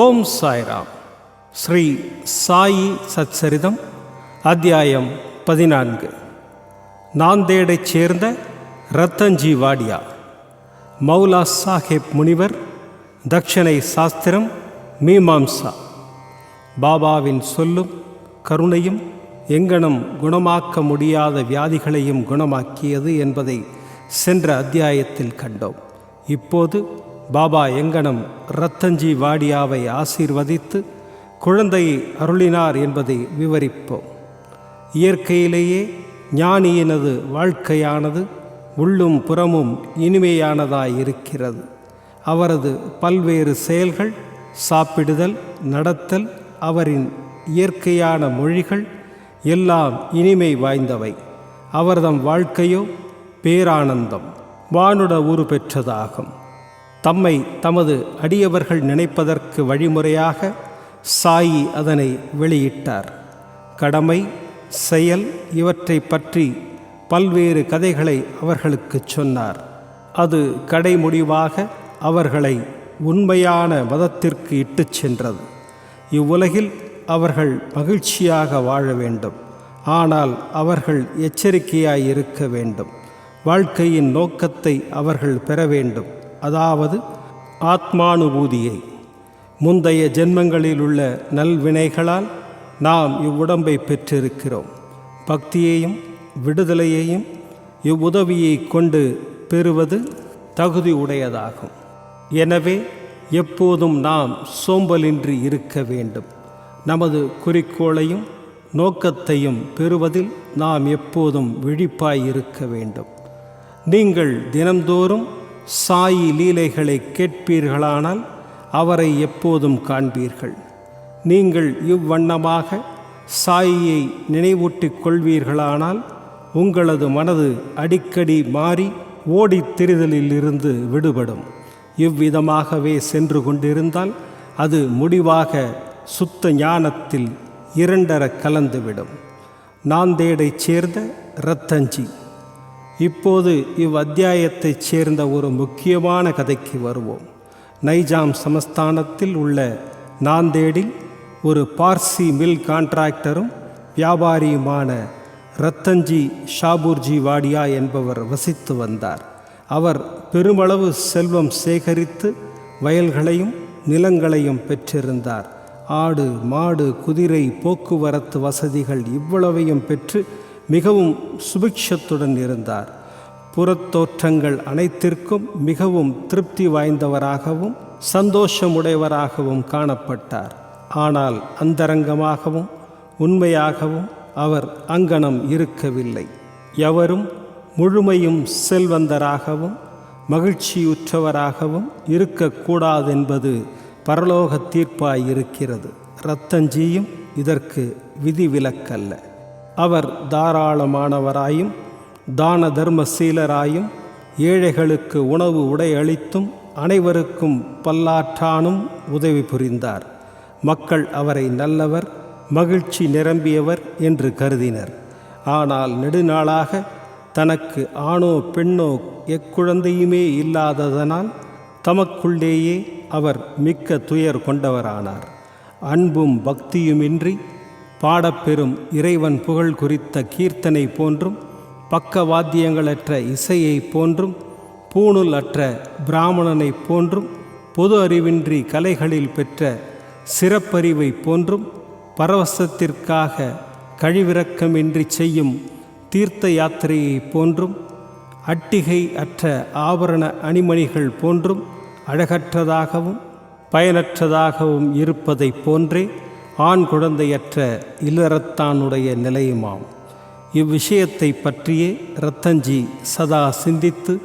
ओम साई ஸ்ரீ சாயி சச்சரிதம் அத்தியாயம் பதினான்கு. நாந்தேடைச் சேர்ந்த ரத்தன்ஜி வாடியா மௌலா சாஹேப் முனிவர் தக்ஷணை சாஸ்திரம் மீமாம்சா. பாபாவின் சொல்லும் கருணையும் எங்கனம் குணமாக்க முடியாத வியாதிகளையும் குணமாக்கியது என்பதை சென்ற அத்தியாயத்தில் கண்டோம். இப்போது பாபா எங்கனம் ரத்தஞ்சி வாடியாவை ஆசீர்வதித்து குழந்தையை அருளினார் என்பதை விவரிப்போம். இயற்கையிலேயே ஞானியினது வாழ்க்கையானது உள்ளும் புறமும் இனிமையானதாய் இருக்கிறது அவரது பல்வேறு செயல்கள் சாப்பிடுதல் நடத்தல் அவரின் இயற்கையான மொழிகள் எல்லாம் இனிமை வாய்ந்தவை. அவர்தம் வாழ்க்கையோ பேரானந்தம் வானுட உரு பெற்றதாகும். தம்மை தமது அடியவர்கள் நினைப்பதற்கு வழிமுறையாக சாயி அதனை வெளியிட்டார். கடமை செயல் இவற்றை பற்றி பல்வேறு கதைகளை அவர்களுக்குச் சொன்னார். அது கடைமுடிவாக அவர்களை உண்மையான மதத்திற்கு இட்டுச் சென்றது. இவ்வுலகில் அவர்கள் மகிழ்ச்சியாக வாழ வேண்டும். ஆனால் அவர்கள் எச்சரிக்கையாய் இருக்க வேண்டும். வாழ்க்கையின் நோக்கத்தை அவர்கள் பெற வேண்டும். அதாவது ஆத்மானுபூதியை. முந்தைய ஜென்மங்களில் உள்ள நல்வினைகளால் நாம் இவ்வுடம்பை பெற்றிருக்கிறோம். பக்தியையும் விடுதலையையும் இவ்வுதவியை கொண்டு பெறுவது தகுதி உடையதாகும் எனவே எப்போதும் நாம் சோம்பலின்றி இருக்க வேண்டும். நமது குறிக்கோளையும் நோக்கத்தையும் பெறுவதில் நாம் எப்போதும் விழிப்பாய் இருக்க வேண்டும். நீங்கள் தினந்தோறும் சாயி லீலைகளை கேட்பீர்களானால் அவரை எப்போதும் காண்பீர்கள். நீங்கள் இவ்வண்ணமாக சாயியை நினைவூட்டிக் கொள்வீர்களானால் உங்களது மனது அடிக்கடி மாறி ஓடித் திரிதலில் இருந்து விடுபடும். இவ்விதமாகவே சென்று கொண்டிருந்தால் அது முடிவாக சுத்த ஞானத்தில் இரண்டர கலந்துவிடும். நாந்தேடைச் சேர்ந்த ரத்தஞ்சி. இப்போது இவ் அத்தியாயத்தைச் சேர்ந்த ஒரு முக்கியமான கதைக்கு வருவோம். நைஜாம் சமஸ்தானத்தில் உள்ள நாந்தேடில் ஒரு பார்சி மில் கான்ட்ராக்டரும் வியாபாரியுமான ரத்தன்ஜி ஷாபூர்ஜி வாடியா என்பவர் வசித்து வந்தார். அவர் பெருமளவு செல்வம் சேகரித்து வயல்களையும் நிலங்களையும் பெற்றிருந்தார். ஆடு மாடு குதிரை போக்குவரத்து வசதிகள் இவ்வளவையும் பெற்று மிகவும் சுபிக்ஷத்துடன் இருந்தார். புறத்தோற்றங்கள் அனைத்திற்கும் மிகவும் திருப்தி வாய்ந்தவராகவும் சந்தோஷமுடையவராகவும் காணப்பட்டார். ஆனால் அந்தரங்கமாகவும் உண்மையாகவும் அவர் அங்கனம் இருக்கவில்லை. எவரும் முழுமையும் செல்வந்தராகவும் மகிழ்ச்சியுற்றவராகவும் இருக்கக்கூடாதென்பது பரலோக தீர்ப்பாய் இருக்கிறது ரத்தஞ்சியும் இதற்கு விதிவிலக்கல்ல. அவர் தாராளமானவராயும் தான தர்மசீலராயும் ஏழைகளுக்கு உணவு உடை அளித்தும் அனைவருக்கும் பல்லாற்றானும் உதவி புரிந்தார். மக்கள் அவரை நல்லவர் மகிழ்ச்சி நிரம்பியவர் என்று கருதினர். ஆனால் நெடுநாளாக தனக்கு ஆணோ பெண்ணோ எக்குழந்தையுமே இல்லாததனால் தமக்குள்ளேயே அவர் மிக்க துயர் கொண்டவரானார். அன்பும் பக்தியுமின்றி பாடப்பெறும் இறைவன் புகழ் குறித்த கீர்த்தனை போன்றும் பக்கவாத்தியங்களற்ற இசையை போன்றும் பூணுல் அற்ற பிராமணனைப் போன்றும் பொது அறிவின்றி கலைகளில் பெற்ற சிறப்பறிவை போன்றும் பரவசத்திற்காக கழிவிறக்கமின்றி செய்யும் தீர்த்த யாத்திரையைப் போன்றும் அட்டிகை அற்ற ஆபரண அணிமணிகள் போன்றும் அழகற்றதாகவும் பயனற்றதாகவும் இருப்பதைப் போன்றே ஆண் குழந்தையற்ற இல்லறத்தானுடைய நிலையுமாம். இவ்விஷயத்தை பற்றியே ரத்தஞ்சி சதா சிந்தித்து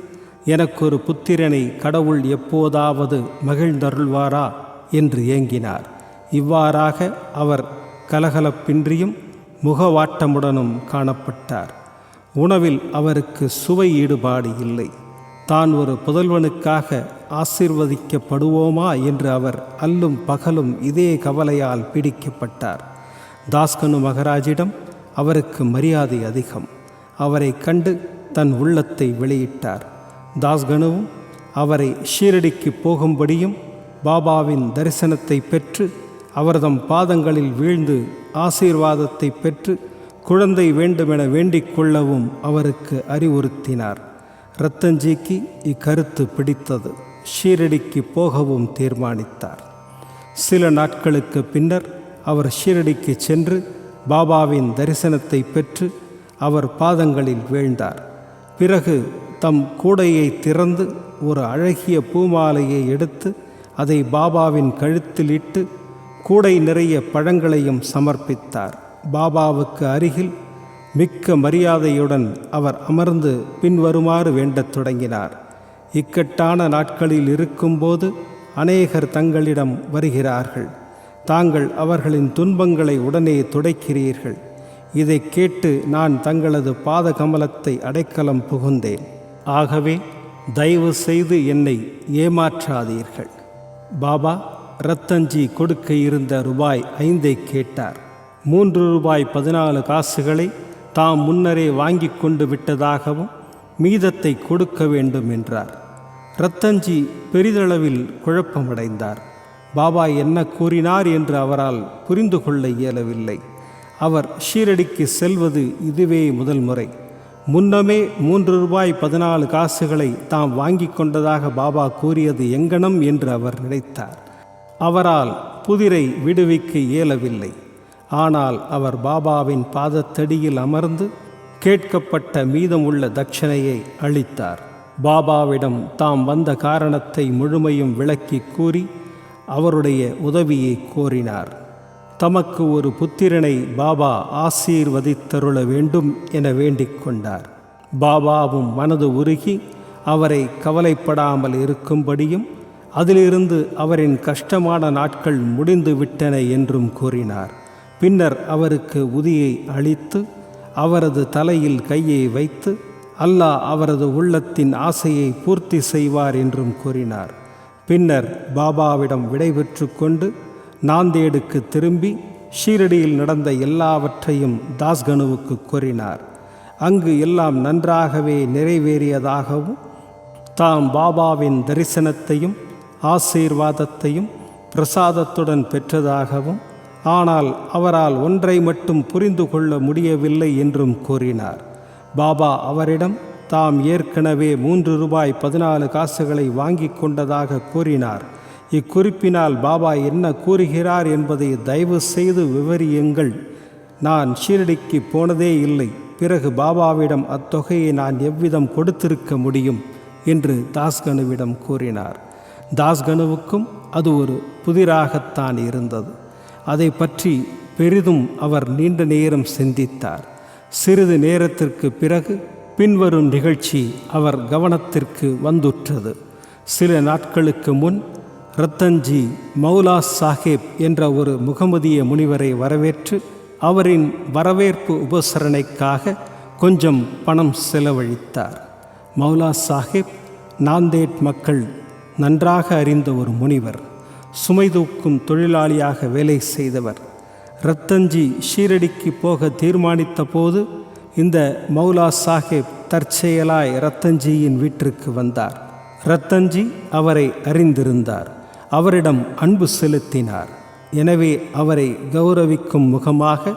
எனக்கொரு புத்திரனை கடவுள் எப்போதாவது மகிழ்ந்தருள்வாரா? என்று ஏங்கினார். இவ்வாறாக அவர் கலகலப்பின்றியும் முகவாட்டமுடனும் காணப்பட்டார். உணவில் அவருக்கு சுவை ஈடுபாடு இல்லை. தான் ஒரு புதல்வனுக்காக ஆசிர்வதிக்கப்படுவோமா? என்று அவர் அல்லும் பகலும் இதே கவலையால் பீடிக்கப்பட்டார். தாஸ்கனு மகராஜிடம் அவருக்கு மரியாதை அதிகம். அவரை கண்டு தன் உள்ளத்தை வெளியிட்டார். தாஸ்கனுவும் அவரை ஷீரடிக்கு போகும்படியும் பாபாவின் தரிசனத்தை பெற்று அவர்தம் பாதங்களில் வீழ்ந்து ஆசீர்வாதத்தை பெற்று குழந்தை வேண்டுமென வேண்டிக் கொள்ளவும் அவருக்கு அறிவுறுத்தினார். ரத்தஞ்சிக்கு இக்கருத்து பிடித்தது. ஷீரடிக்கு போகவும் தீர்மானித்தார். சில நாட்களுக்கு பின்னர் அவர் ஷீரடிக்கு சென்று பாபாவின் தரிசனத்தை பெற்று அவர் பாதங்களில் வீழ்ந்தார். பிறகு தம் கூடையை திறந்து ஒரு அழகிய பூமாலையை எடுத்து அதை பாபாவின் கழுத்தில் இட்டு கூடை நிறைய பழங்களையும் சமர்ப்பித்தார். பாபாவுக்கு அருகில் மிக்க மரியாதையுடன் அவர் அமர்ந்து பின்வருமாறு வேண்டத் தொடங்கினார். இக்கட்டான நாட்களில் இருக்கும்போது அநேகர் தங்களிடம் வருகிறார்கள். தாங்கள் அவர்களின் துன்பங்களை உடனே துடைக்கிறீர்கள். இதை கேட்டு நான் தங்களது பாத கமலத்தை அடைக்கலம் புகுந்தேன். ஆகவே தயவு செய்து என்னை ஏமாற்றாதீர்கள். பாபா ரத்தஞ்சி கொடுக்க இருந்த ரூபாய் ஐந்தை கேட்டார். மூன்று ரூபாய் பதினாலு காசுகளை தாம் முன்னரே வாங்கி கொண்டு விட்டதாகவும் மீதத்தை கொடுக்க வேண்டும் என்றார். ரத்தஞ்சி பெரிதளவில் குழப்பமடைந்தார். பாபா என்ன கூறினார் என்று அவரால் புரிந்து கொள்ள இயலவில்லை. அவர் ஷீரடிக்கு செல்வது இதுவே முதல் முறை. முன்னமே மூன்று ரூபாய் பதினாலு காசுகளை தாம் வாங்கி கொண்டதாக பாபா கூறியது எங்கனம் என்று அவர் நினைத்தார். அவரால் புதிரை விடுவிக்க இயலவில்லை. ஆனால் அவர் பாபாவின் பாதத்தடியில் அமர்ந்து கேட்கப்பட்ட மீதமுள்ள தட்சணையை அளித்தார் பாபாவிடம் தாம் வந்த காரணத்தை முழுமையும் விளக்கி கூறி அவருடைய உதவியை கோரினார். தமக்கு ஒரு புத்திரனை பாபா ஆசீர்வதித்தருள வேண்டும் என வேண்டிக் கொண்டார். பாபாவும் மனது உருகி அவரை கவலைப்படாமல் இருக்கும்படியும் அதிலிருந்து அவரின் கஷ்டமான நாட்கள் முடிந்து விட்டன என்றும் கூறினார். பின்னர் அவருக்கு உதியை அளித்து அவரது தலையில் கையை வைத்து அல்லாஹ் அவரது உள்ளத்தின் ஆசையை பூர்த்தி செய்வார் என்றும் கூறினார். பின்னர் பாபாவிடம் விடைபெற்று கொண்டு நாந்தேடுக்கு திரும்பி ஷீரடியில் நடந்த எல்லாவற்றையும் தாஸ்கனுவுக்கு கூறினார் அங்கு எல்லாம் நன்றாகவே நிறைவேறியதாகவும் தாம் பாபாவின் தரிசனத்தையும் ஆசீர்வாதத்தையும் பிரசாதத்துடன் பெற்றதாகவும் ஆனால் அவரால் ஒன்றை மட்டும் புரிந்து கொள்ள முடியவில்லை என்றும் கூறினார். பாபா அவரிடம் தாம் ஏற்கனவே மூன்று ரூபாய் பதினாலு காசுகளை வாங்கி கொண்டதாக கூறினார். இக்குறிப்பினால் பாபா என்ன கூறுகிறார் என்பதை தயவு செய்து விவரியுங்கள். நான் ஷீரடிக்கு போனதே இல்லை. பிறகு பாபாவிடம் அத்தொகையை நான் எவ்விதம் கொடுத்திருக்க முடியும்? என்று தாஸ்கனுவிடம் கூறினார். தாஸ்கனுவுக்கும் அது ஒரு புதிராகத்தான் இருந்தது. அதை பற்றி பெரிதும் அவர் நீண்ட நேரம் சிந்தித்தார். சிறிது நேரத்திற்கு பிறகு பின்வரும் நிகழ்ச்சி அவர் கவனத்திற்கு வந்துற்றது. சில நாட்களுக்கு முன் ரத்தன்ஜி மௌலா சாஹேப் என்ற ஒரு முகமதிய முனிவரை வரவேற்று அவரின் வரவேற்பு உபசரணைக்காக கொஞ்சம் பணம் செலவழித்தார். மௌலா சாஹிப் நாந்தேட் மக்கள் நன்றாக அறிந்த ஒரு முனிவர் சுமை தூக்கும் தொழிலாளியாக வேலை செய்தவர். ரத்தன்ஜி ஷீரடிக்கு போக தீர்மானித்த போது இந்த மௌலா சாஹிப் தற்செயலாய் ரத்தன்ஜியின் வீட்டிற்கு வந்தார். ரத்தன்ஜி அவரை அறிந்திருந்தார். அவரிடம் அன்பு செலுத்தினார். எனவே அவரை கௌரவிக்கும் முகமாக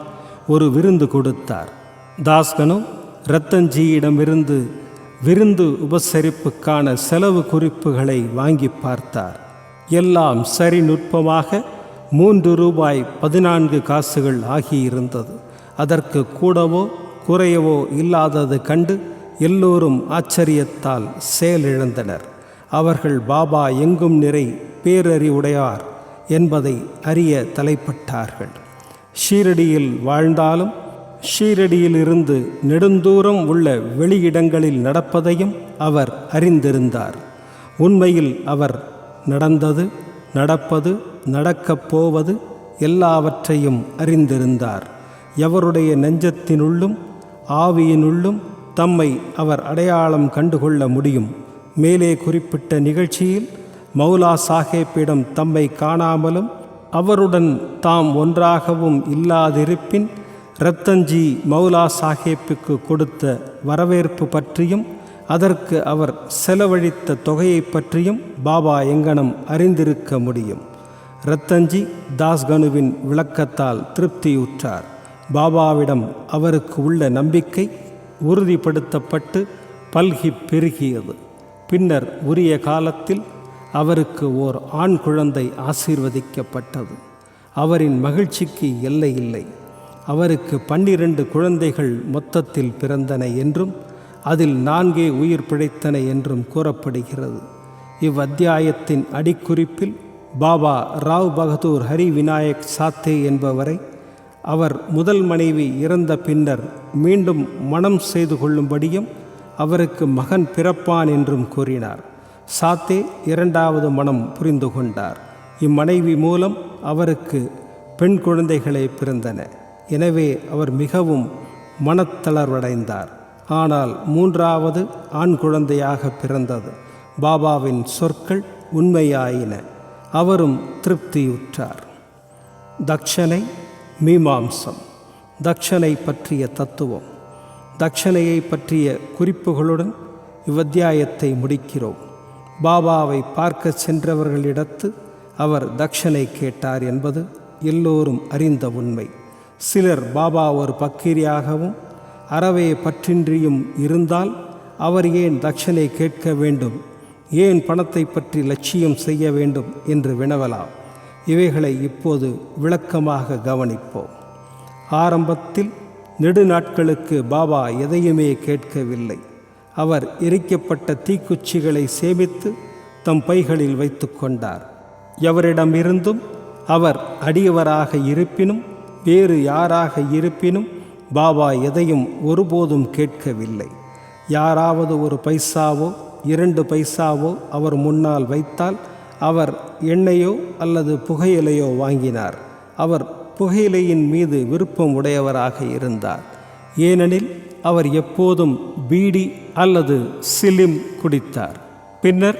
ஒரு விருந்து கொடுத்தார். தாஸ்கனும் ரத்தன்ஜியிடமிருந்து விருந்து உபசரிப்புக்கான செலவு குறிப்புகளை வாங்கி பார்த்தார். எல்லாம் சரி நுட்பமாக மூன்று ரூபாய் பதினான்கு காசுகள் ஆகியிருந்தது. அதற்கு கூடவோ குறையவோ இல்லாதது கண்டு எல்லோரும் ஆச்சரியத்தால் செயலிழந்தனர். அவர்கள் பாபா எங்கும் நிறை பேரறிவுடையார் என்பதை அறிய தலைப்பட்டார்கள். ஷீரடியில் வாழ்ந்தாலும் ஷீரடியிலிருந்து நெடுந்தூரம் உள்ள வெளியிடங்களில் நடப்பதையும் அவர் அறிந்திருந்தார். உண்மையில் அவர் நடந்தது நடப்பது நடக்கப் போவது எல்லாவற்றையும் அறிந்திருந்தார். எவருடைய நெஞ்சத்தினுள்ளும் ஆவியினுள்ளும் தம்மை அவர் அடையாளம் கண்டுகொள்ள முடியும். மேலே குறிப்பிட்ட நிகழ்ச்சியில் மௌலா சாஹேப்பிடம் தம்மை காணாமலும் அவருடன் தாம் ஒன்றாகவும் இல்லாதிருப்பின் ரத்தன்ஜி மௌலா சாஹேப்புக்கு கொடுத்த வரவேற்பு பற்றியும் அதற்கு அவர் செலவழித்த தொகையை பற்றியும் பாபா எங்கனம் அறிந்திருக்க முடியும். ரத்தன்ஜி தாஸ்கனுவின் விளக்கத்தால் திருப்தியுற்றார். பாபாவிடம் அவருக்கு உள்ள நம்பிக்கை உறுதிப்படுத்தப்பட்டு பல்கி பெருகியது. பின்னர் உரிய காலத்தில் அவருக்கு ஓர் ஆண் குழந்தை ஆசீர்வதிக்கப்பட்டது. அவரின் மகிழ்ச்சிக்கு எல்லை இல்லை. அவருக்கு பன்னிரண்டு குழந்தைகள் மொத்தத்தில் பிறந்தன என்றும் அதில் நான்கே உயிர் பிழைத்தன என்றும் கூறப்படுகிறது. இவ்வத்தியாயத்தின் அடிக்குறிப்பில் பாபா ராவ் பகதூர் ஹரி விநாயக் சாத்தே என்பவரை அவர் முதல் மனைவி இறந்த பின்னர் மீண்டும் மனம் செய்து கொள்ளும்படியும் அவருக்கு மகன் பிறப்பான் என்றும் கூறினார். சாத்தே இரண்டாவது மனம் புரிந்து கொண்டார். இம்மனைவி மூலம் அவருக்கு பெண் குழந்தைகளை பிறந்தன. எனவே அவர் மிகவும் மனத்தளர்வடைந்தார். ஆனால் மூன்றாவது ஆண் குழந்தையாக பிறந்தது. பாபாவின் சொற்கள் உண்மையாயின. அவரும் திருப்தியுற்றார். தக்ஷனை மீமாம்சம் தக்ஷனை பற்றிய தத்துவம். தக்ஷனையை பற்றிய குறிப்புகளுடன் இவ்வத்தியாயத்தை முடிக்கிறோம். பாபாவை பார்க்க சென்றவர்களிடத்து அவர் தக்ஷனை கேட்டார் என்பது எல்லோரும் அறிந்த உண்மை. சிலர் பாபா ஒரு பக்கிரியாகவும் அறவே பற்றின்றியும் இருந்தால் அவர் ஏன் தக்ஷனை கேட்க வேண்டும்? ஏன் பணத்தை பற்றி லட்சியம் செய்ய வேண்டும் என்று வினவலாம்? இவைகளை இப்போது விளக்கமாக கவனிப்போம். ஆரம்பத்தில் நெடுநாட்களுக்கு பாபா எதையுமே கேட்கவில்லை. அவர் எரிக்கப்பட்ட தீக்குச்சிகளை சேமித்து தம் பைகளில் வைத்து கொண்டார். எவரிடமிருந்தும் அவர் அடியவராக இருப்பினும் வேறு யாராக இருப்பினும் பாபா எதையும் ஒருபோதும் கேட்கவில்லை. யாராவது ஒரு பைசாவோ இரண்டு பைசாவோ அவர் முன்னால் வைத்தால் அவர் எண்ணெயோ அல்லது புகையிலையோ வாங்கினார். அவர் புகையிலையின் மீது விருப்பம் உடையவராக இருந்தார். ஏனெனில் அவர் எப்போதும் பீடி அல்லது சிலிம் குடித்தார். பின்னர்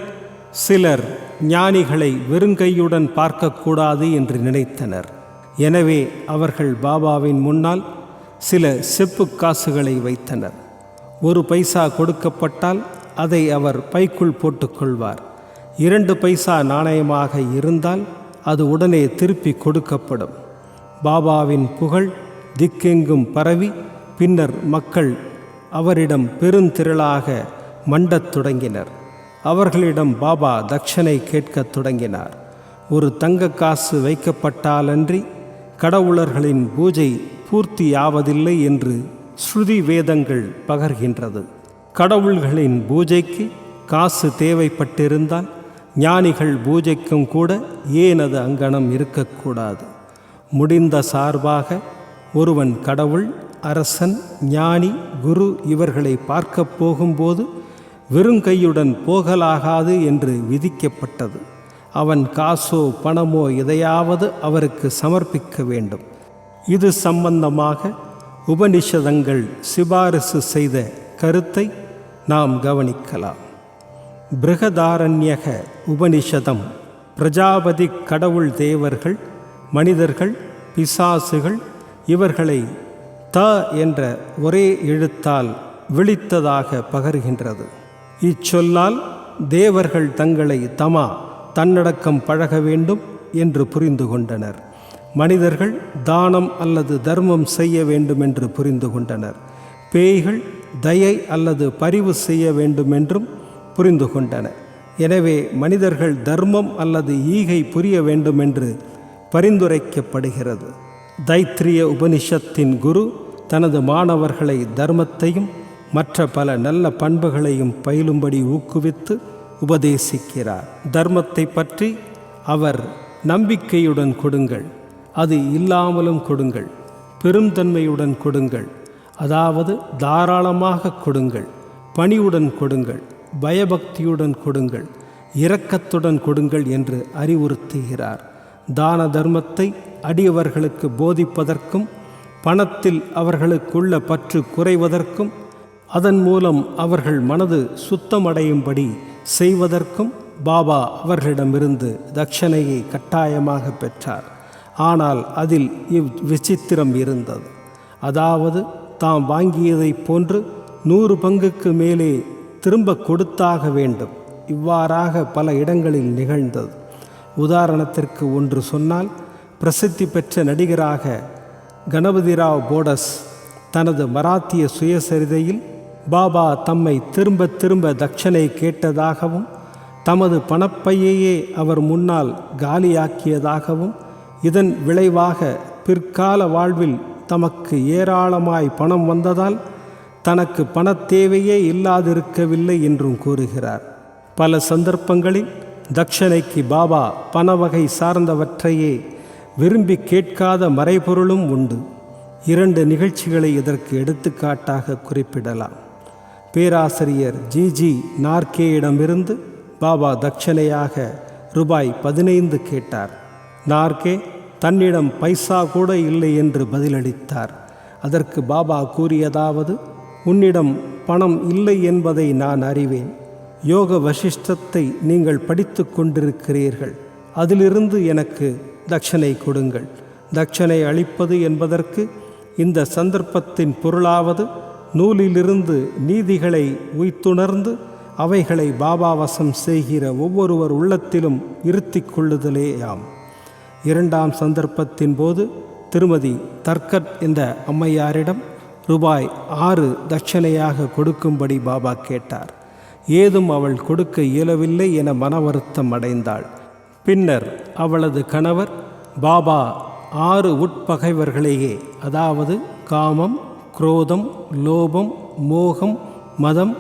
சிலர் ஞானிகளை வெறுங்கையுடன் பார்க்கக்கூடாது என்று நினைத்தனர். எனவே அவர்கள் பாபாவின் முன்னால் சில செப்பு காசுகளை வைத்தனர். ஒரு பைசா கொடுக்கப்பட்டால் அதை அவர் பைக்குள் போட்டுக்கொள்வார். இரண்டு பைசா நாணயமாக இருந்தால் அது உடனே திருப்பி கொடுக்கப்படும். பாபாவின் புகழ் திக்கெங்கும் பரவி பின்னர் மக்கள் அவரிடம் பெருந்திரளாக மண்டத் தொடங்கினர். அவர்களிடம் பாபா தட்சணை கேட்கத் தொடங்கினார். ஒரு தங்க காசு வைக்கப்பட்டாலன்றி கடவுளர்களின் பூஜை பூர்த்தியாவதில்லை என்று ஸ்ருதி வேதங்கள் பகர்கின்றது. கடவுள்களின் பூஜைக்கு காசு தேவைப்பட்டிருந்தால் ஞானிகள் பூஜைக்கும் கூட ஏன் அது அங்கனம் இருக்கக்கூடாது? முடிந்த சார்பாக ஒருவன் கடவுள் அரசன் ஞானி குரு இவர்களை பார்க்கப் போகும்போது வெறுங்கையுடன் போகலாகாது என்று விதிக்கப்பட்டது. அவன் காசோ பணமோ எதையாவது அவருக்கு சமர்ப்பிக்க வேண்டும். இது சம்பந்தமாக உபனிஷதங்கள் சிபாரிசு செய்த கருத்தை நாம் கவனிக்கலாம். பிருகதாரண்யக உபனிஷதம். பிரஜாபதி கடவுள் தேவர்கள் மனிதர்கள் பிசாசுகள் இவர்களை த என்ற ஒரே எழுத்தால் விழித்ததாக பகர்கின்றது. இச்சொல்லால் தேவர்கள் தங்களை தமா தன்னடக்கம் பழக வேண்டும் என்று புரிந்து கொண்டனர். மனிதர்கள் தானம் அல்லது தர்மம் செய்ய வேண்டும் என்று புரிந்து கொண்டனர். பேய்கள் தயை அல்லது பரிவு செய்ய வேண்டும் என்றும் புரிந்து கொண்டன. எனவே மனிதர்கள் தர்மம் அல்லது ஈகை புரிய வேண்டும் என்று பரிந்துரைக்கப்படுகிறது. தைத்திரிய உபனிஷத்தின் குரு தனது மாணவர்களை தர்மத்தையும் மற்ற பல நல்ல பண்புகளையும் பயிலும்படி ஊக்குவித்து உபதேசிக்கிறார். தர்மத்தை பற்றி அவர் நம்பிக்கையுடன் கொடுங்கள். அது இல்லாமலும் கொடுங்கள். பெருந்தன்மையுடன் கொடுங்கள். அதாவது தாராளமாக கொடுங்கள். பணியுடன் கொடுங்கள். பயபக்தியுடன் கொடுங்கள் இரக்கத்துடன் கொடுங்கள் என்று அறிவுறுத்துகிறார். தான தர்மத்தை அடியவர்களுக்கு போதிப்பதற்கும் பணத்தில் அவர்களுக்குள்ள பற்று குறைவதற்கும் அதன் மூலம் அவர்கள் மனது சுத்தமடையும்படி செய்வதற்கும் பாபா அவர்களிடமிருந்து தட்சணையை கட்டாயமாக பெற்றார். ஆனால் அதில் இவ் விசித்திரம் இருந்தது. அதாவது தாம் வாங்கியதைப் போன்று நூறு பங்குக்கு மேலே திரும்ப கொடுத்தாக வேண்டும். இவ்வாறாக பல இடங்களில் நிகழ்ந்தது. உதாரணத்திற்கு ஒன்று சொன்னால் பிரசித்தி பெற்ற நடிகராக கணபதிராவ் போடஸ் தனது மராத்திய சுயசரிதையில் பாபா தம்மை திரும்ப திரும்ப தட்சணை கேட்டதாகவும் தமது பணப்பையையே அவர் முன்னால் காலியாக்கியதாகவும் இதன் விளைவாக பிற்கால வாழ்வில் தமக்கு ஏராளமாய் பணம் வந்ததால் தனக்கு பணத் தேவையே இல்லாதிருக்கவில்லை என்றும் கூறுகிறார். பல சந்தர்ப்பங்களில் தட்சணைக்கு பாபா பணவகை சார்ந்தவற்றையே விரும்பி கேட்காத மறைபொருளும் உண்டு. இரண்டு நிகழ்ச்சிகளை இதற்கு எடுத்துக்காட்டாக குறிப்பிடலாம். பேராசிரியர் ஜி. ஜி. நார்கேயிடமிருந்து பாபா தட்சணையாக ரூபாய் பதினைந்து கேட்டார். நார்கே தன்னிடம் பைசா கூட இல்லை என்று பதிலளித்தார். அதற்கு பாபா கூறியதாவது உன்னிடம் பணம் இல்லை என்பதை நான் அறிவேன். யோக வசிஷ்டத்தை நீங்கள் படித்து கொண்டிருக்கிறீர்கள். அதிலிருந்து எனக்கு தட்சணை கொடுங்கள். தட்சணை அளிப்பது என்பதற்கு இந்த சந்தர்ப்பத்தின் பொருளாவது நூலிலிருந்து நீதிகளை உய்த்துணர்ந்து அவைகளை பாபாவசம் செய்கிற ஒவ்வொருவர் உள்ளத்திலும் இருத்தி கொள்ளுதலேயாம். இரண்டாம் சந்தர்ப்பத்தின் போது திருமதி தர்கட் என்ற அம்மையாரிடம் ரூபாய் ஆறு தட்சணையாக கொடுக்கும்படி பாபா கேட்டார். ஏதும் அவள் கொடுக்க இயலவில்லை என மன வருத்தம் அடைந்தாள். பின்னர் அவளது கணவர் பாபா ஆறு உட்பகைவர்களையே அதாவது காமம் குரோதம் லோபம் மோகம் மதம்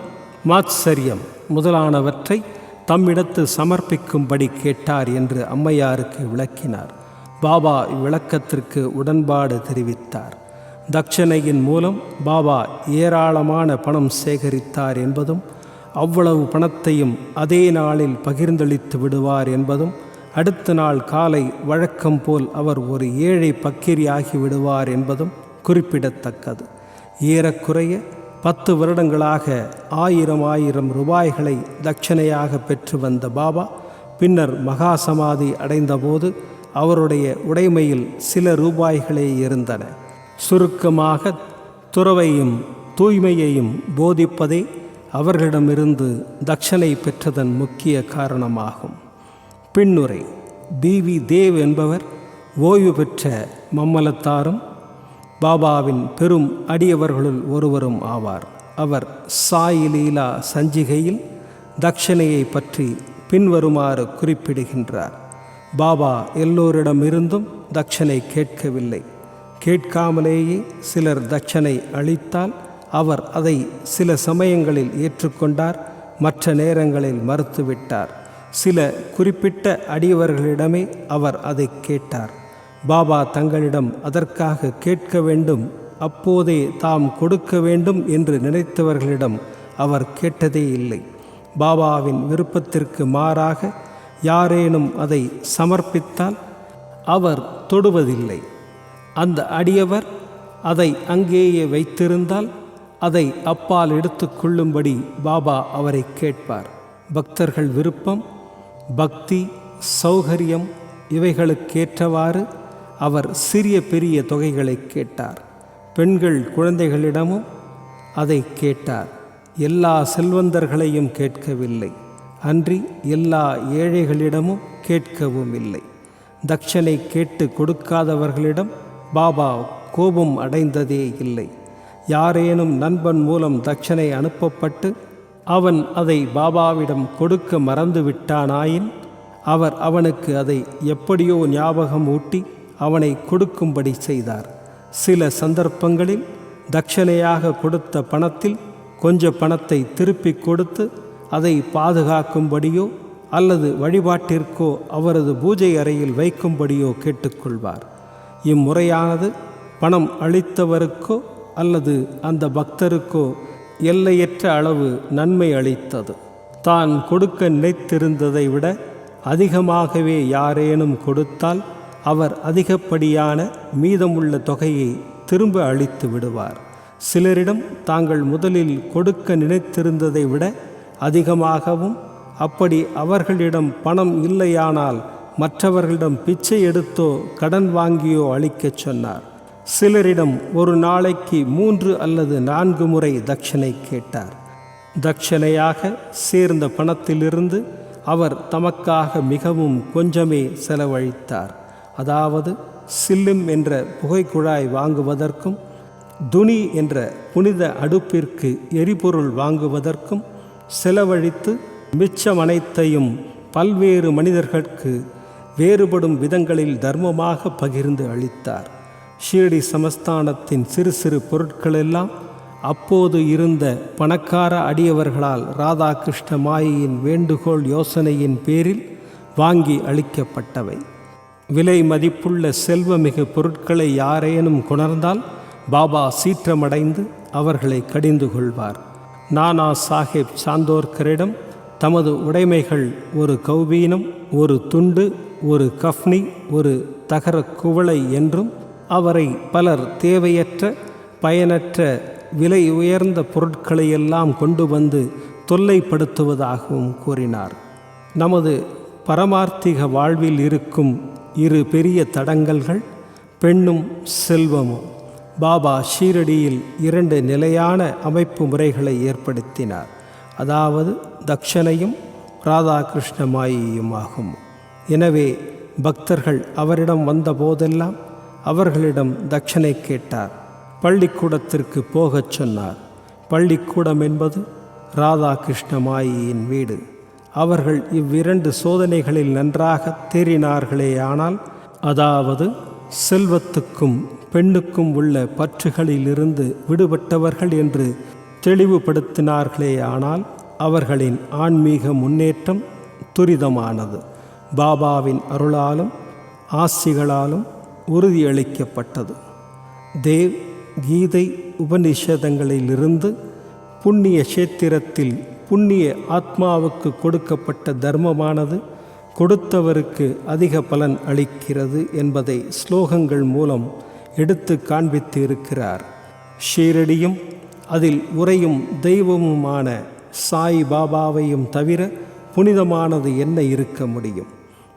மாத்சரியம் முதலானவற்றை தம்மிடத்து சமர்ப்பிக்கும்படி கேட்டார் என்று அம்மையாருக்கு விளக்கினார். பாபா இவ்விளக்கத்திற்கு உடன்பாடு தெரிவித்தார். தட்சணையின் மூலம் பாபா ஏராளமான பணம் சேகரித்தார் என்பதும் அவ்வளவு பணத்தையும் அதே நாளில் பகிர்ந்தளித்து விடுவார் என்பதும் அடுத்த நாள் காலை வழக்கம் போல் அவர் ஒரு ஏழை பக்கிரியாகி விடுவார் என்பதும் குறிப்பிடத்தக்கது. ஏறக்குறைய பத்து வருடங்களாக ஆயிரம் ஆயிரம் ரூபாய்களை தட்சணையாக பெற்று வந்த பாபா பின்னர் மகா சமாதி அடைந்தபோது அவருடைய உடைமையில் சில ரூபாய்களே இருந்தன. சுருக்கமாக துறவையும் தூய்மையையும் போதிப்பதே அவர்களிடமிருந்து தட்சணை பெற்றதன் முக்கிய காரணமாகும். பின்னுரை பி வி தேவ் என்பவர் ஓய்வு பெற்ற மம்மலத்தாரும் பாபாவின் பெரும் அடியவர்களுள் ஒருவரும் ஆவார். அவர் சாய் லீலா சஞ்சிகையில் தட்சணையை பற்றி பின்வருமாறு குறிப்பிடுகின்றார். பாபா எல்லோரிடமிருந்தும் தட்சணை கேட்கவில்லை. கேட்காமலேயே சிலர் தட்சணை அளித்தால் அவர் அதை சில சமயங்களில் ஏற்றுக்கொண்டார் மற்ற நேரங்களில் மறுத்துவிட்டார். சில குறிப்பிட்ட அடியவர்களிடமே அவர் அதை கேட்டார். பாபா தங்களிடம் அதற்காக கேட்க வேண்டும் அப்போதே தாம் கொடுக்க வேண்டும் என்று நினைத்தவர்களிடம் அவர் கேட்டதே இல்லை. பாபாவின் விருப்பத்திற்கு மாறாக யாரேனும் அதை சமர்ப்பித்தால் அவர் தொடுவதில்லை. அந்த அடியவர் அதை அங்கேயே வைத்திருந்தால் அதை அப்பால் எடுத்துக்கொள்ளும்படி பாபா அவரை கேட்பார். பக்தர்கள் விருப்பம் பக்தி சௌகரியம் இவைகளுக்கேற்றவாறு அவர் சிறிய பெரிய தொகைகளை கேட்டார். பெண்கள் குழந்தைகளிடமும் அதை கேட்டார். எல்லா செல்வந்தர்களையும் கேட்கவில்லை. அன்றி எல்லா ஏழைகளிடமும் கேட்கவும் இல்லை. தக்ஷனை கேட்டு கொடுக்காதவர்களிடம் பாபா கோபம் அடைந்ததே இல்லை. யாரேனும் நண்பன் மூலம் தட்சணை அனுப்பப்பட்டு அவன் அதை பாபாவிடம் கொடுக்க மறந்து விட்டானாயின் அவர் அவனுக்கு அதை எப்படியோ ஞாபகம் ஊட்டி அவனை கொடுக்கும்படி செய்தார். சில சந்தர்ப்பங்களில் தட்சணையாக கொடுத்த பணத்தில் கொஞ்ச பணத்தை திருப்பி கொடுத்து அதை பாதுகாக்கும்படியோ அல்லது வழிபாட்டிற்கோ அவரது பூஜை அறையில் வைக்கும்படியோ கேட்டுக்கொள்வார். இம்முறையானது பணம் அளித்தவருக்கோ அல்லது அந்த பக்தருக்கோ எல்லையற்ற அளவு நன்மை அளித்தது. தான் கொடுக்க நினைத்திருந்ததை விட அதிகமாகவே யாரேனும் கொடுத்தால் அவர் அதிகப்படியான மீதமுள்ள தொகையை திரும்ப அளித்து விடுவார். சிலரிடம் தாங்கள் முதலில் கொடுக்க நினைத்திருந்ததை விட அதிகமாகவும் அப்படி அவர்களிடம் பணம் இல்லையானால் மற்றவர்களிடம் பிச்சை எடுத்தோ கடன் வாங்கியோ அளிக்கச் சொன்னார். சிலரிடம் ஒரு நாளைக்கு மூன்று அல்லது நான்கு முறை தட்சணை கேட்டார். தட்சணையாக சேர்ந்த பணத்திலிருந்து அவர் தமக்காக மிகவும் கொஞ்சமே செலவழித்தார். அதாவது சில்லும் என்ற புகைக்குழாய் வாங்குவதற்கும் துணி என்ற புனித அடுப்பிற்கு எரிபொருள் வாங்குவதற்கும் செலவழித்து மிச்சம் அனைத்தையும் பல்வேறு மனிதர்களுக்கு வேறுபடும் விதங்களில் தர்மமாக பகிர்ந்து அளித்தார். ஷீர்டி சமஸ்தானத்தின் சிறு சிறு பொருட்களெல்லாம் அப்போது இருந்த பணக்கார அடியவர்களால் ராதாகிருஷ்ண மாயையின் வேண்டுகோள் யோசனையின் பேரில் வாங்கி அளிக்கப்பட்டவை. விலை மதிப்புள்ள செல்வமிகு பொருட்களை யாரேனும் கொணர்ந்தால் பாபா சீற்றமடைந்து அவர்களை கடிந்து கொள்வார். நானா சாஹேப் சாந்தோர்கரிடம் தமது உடைமைகள் ஒரு கௌபீனம் ஒரு துண்டு ஒரு கஃப்னி ஒரு தகர குவளை என்றும் அவரை பலர் தேவையற்ற பயனற்ற விலை உயர்ந்த பொருட்களையெல்லாம் கொண்டு வந்து தொல்லைப்படுத்துவதாகவும் கூறினார். நமது பரமார்த்திக வாழ்வில் இருக்கும் இரு பெரிய தடங்கல்கள் பெண்ணும் செல்வமும் பாபா ஷீரடியில் இரண்டு நிலையான அமைப்பு முறைகளை ஏற்படுத்தினார். அதாவது தக்ஷணையும் ராதாகிருஷ்ணமாயியும் ஆகும். எனவே பக்தர்கள் அவரிடம் வந்த போதெல்லாம் அவர்களிடம் தட்சணை கேட்டார். பள்ளிக்கூடத்திற்கு போகச் சொன்னார். பள்ளிக்கூடம் என்பது ராதாகிருஷ்ணமாயியின் வீடு. அவர்கள் இவ்விரண்டு சோதனைகளில் நன்றாக தேறினார்களேயானால் அதாவது செல்வத்துக்கும் பெண்ணுக்கும் உள்ள பற்றுகளிலிருந்து விடுபட்டவர்கள் என்று தெளிவுபடுத்தினார்களேயானால் அவர்களின் ஆன்மீக முன்னேற்றம் துரிதமானது. பாபாவின் அருளாலும் ஆசிகளாலும் உறுதியளிக்கப்பட்டது. தேவ் கீதை உபநிஷதங்களிலிருந்து புண்ணிய கஷேத்திரத்தில் புண்ணிய ஆத்மாவுக்கு கொடுக்கப்பட்ட தர்மமானது கொடுத்தவருக்கு அதிக பலன் அளிக்கிறது என்பதை ஸ்லோகங்கள் மூலம் எடுத்து காண்பித்து இருக்கிறார் ஷீரடியும் அதில் உறையும் தெய்வமுமான சாய் பாபாவையும் தவிர புனிதமானது என்ன இருக்க முடியும்?